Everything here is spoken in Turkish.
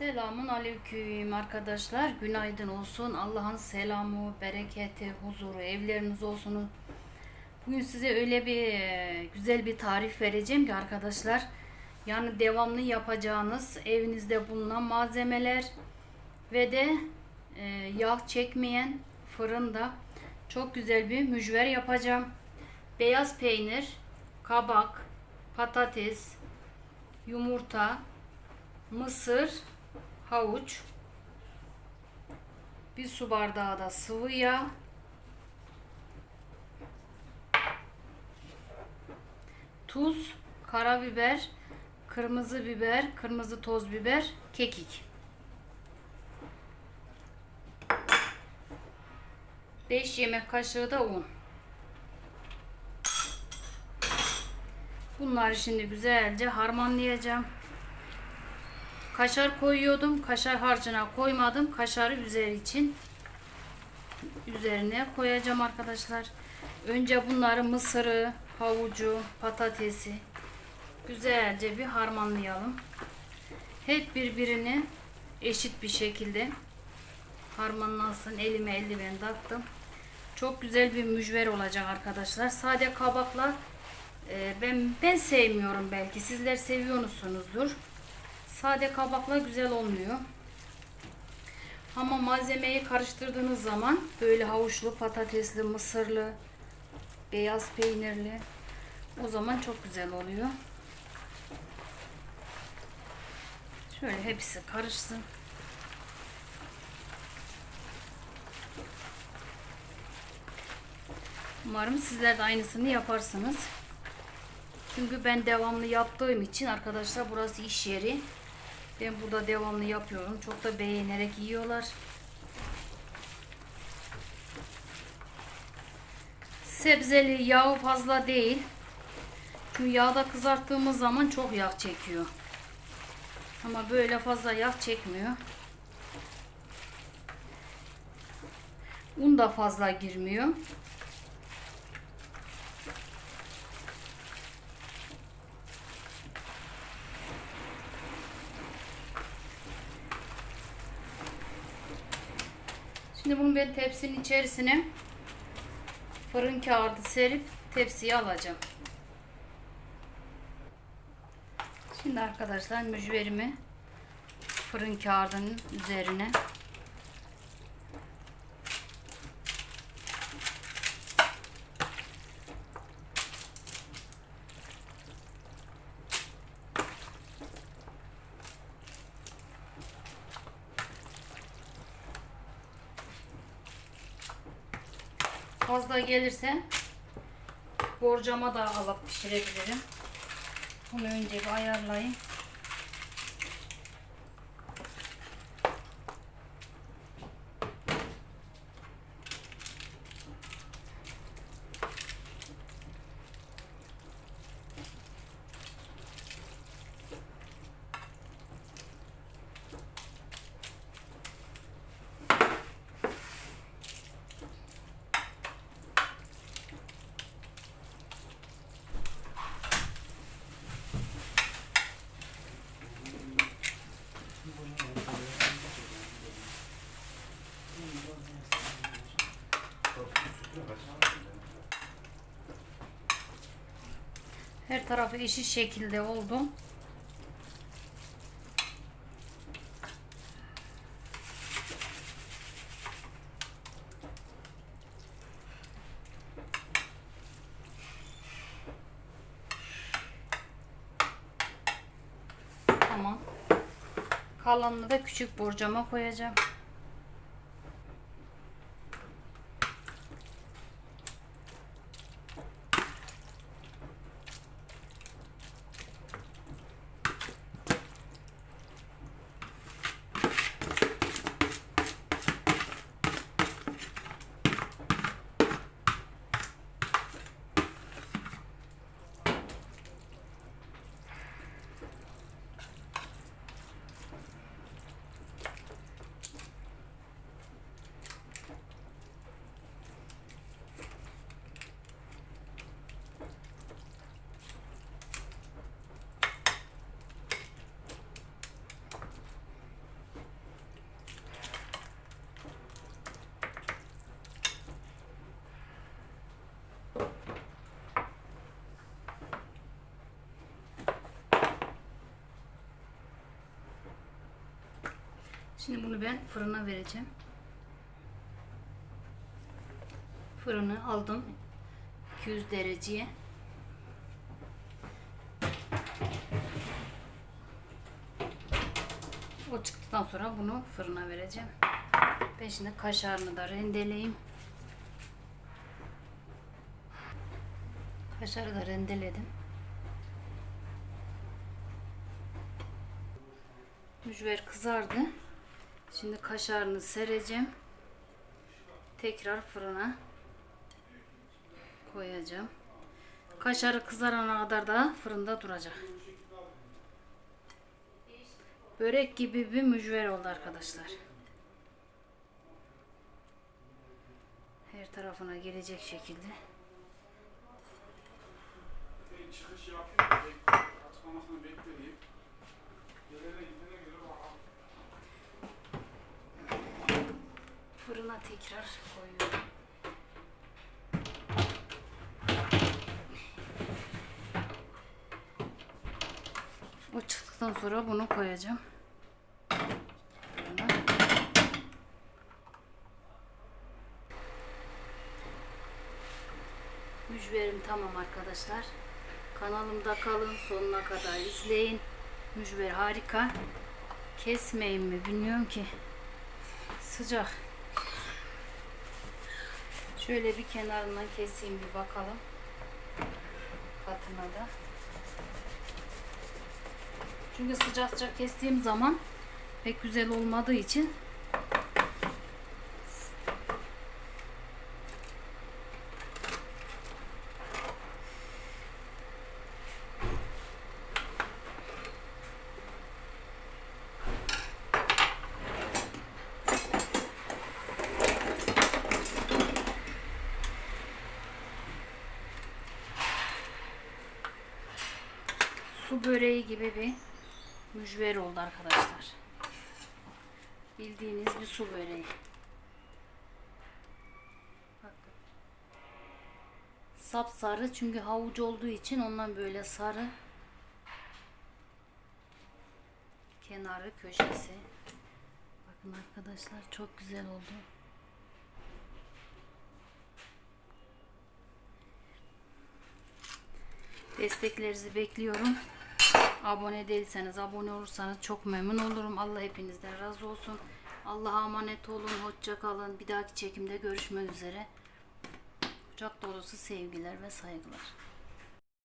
Selamun aleyküm arkadaşlar. Günaydın olsun. Allah'ın selamı, bereketi, huzuru evleriniz olsun. Bugün size öyle bir e, güzel bir tarif vereceğim ki arkadaşlar. Yani devamlı yapacağınız evinizde bulunan malzemeler ve de e, yağ çekmeyen fırında çok güzel bir mücver yapacağım. Beyaz peynir, kabak, patates, yumurta, mısır, havuç, bir su bardağı da sıvı yağ, tuz, karabiber, kırmızı biber, kırmızı toz biber, kekik. 5 yemek kaşığı da un. Bunları şimdi güzelce harmanlayacağım. Kaşar koyuyordum. Kaşar harcına koymadım. Kaşarı üzeri için üzerine koyacağım arkadaşlar. Önce bunları mısırı, havucu, patatesi güzelce bir harmanlayalım. Hep birbirini eşit bir şekilde harmanlansın. Elime eldiven taktım. Çok güzel bir mücver olacak arkadaşlar. Sade kabaklar e, ben ben sevmiyorum belki. Sizler seviyorsunuzdur. Sade kabakla güzel olmuyor. Ama malzemeyi karıştırdığınız zaman böyle havuçlu, patatesli, mısırlı, beyaz peynirli o zaman çok güzel oluyor. Şöyle hepsi karışsın. Umarım sizler de aynısını yaparsınız. Çünkü ben devamlı yaptığım için arkadaşlar burası iş yeri. Ben burada devamlı yapıyorum. Çok da beğenerek yiyorlar. Sebzeli yağı fazla değil. Çünkü yağda kızarttığımız zaman çok yağ çekiyor. Ama böyle fazla yağ çekmiyor. Un da fazla girmiyor. Şimdi bunu ben tepsinin içerisine fırın kağıdı serip tepsiye alacağım. Şimdi arkadaşlar mücverimi fırın kağıdının üzerine fazla gelirse borcama da alıp pişirebilirim. Bunu önce bir ayarlayayım. Her tarafı eşit şekilde oldu. Tamam. Kalanını da küçük borcama koyacağım. Şimdi bunu ben fırına vereceğim. Fırını aldım 200 dereceye. O çıktıktan sonra bunu fırına vereceğim. Ben şimdi kaşarını da rendeleyeyim. Kaşarı da rendeledim. Mücver kızardı. Şimdi kaşarını sereceğim. Tekrar fırına koyacağım. Kaşarı kızarana kadar da fırında duracak. Börek gibi bir mücver oldu arkadaşlar. Her tarafına gelecek şekilde. çıkış. Bekle. Açıklamasını bekleyeyim. Gelene gidene göre Fırına tekrar koyuyorum. O çıktıktan sonra bunu koyacağım. Fırına. Mücverim tamam arkadaşlar. Kanalımda kalın sonuna kadar izleyin. Mücver harika. Kesmeyin mi bilmiyorum ki. Sıcak. Şöyle bir kenarından keseyim bir bakalım. Katına da. Çünkü sıcak sıcak kestiğim zaman pek güzel olmadığı için su böreği gibi bir mücver oldu arkadaşlar. Bildiğiniz bir su böreği. Bakın. Sap sarı çünkü havuç olduğu için ondan böyle sarı. Kenarı köşesi. Bakın arkadaşlar çok güzel oldu. Desteklerinizi bekliyorum. Abone değilseniz abone olursanız çok memnun olurum. Allah hepinizden razı olsun. Allah'a emanet olun. Hoşça kalın. Bir dahaki çekimde görüşmek üzere. Kucak dolusu sevgiler ve saygılar.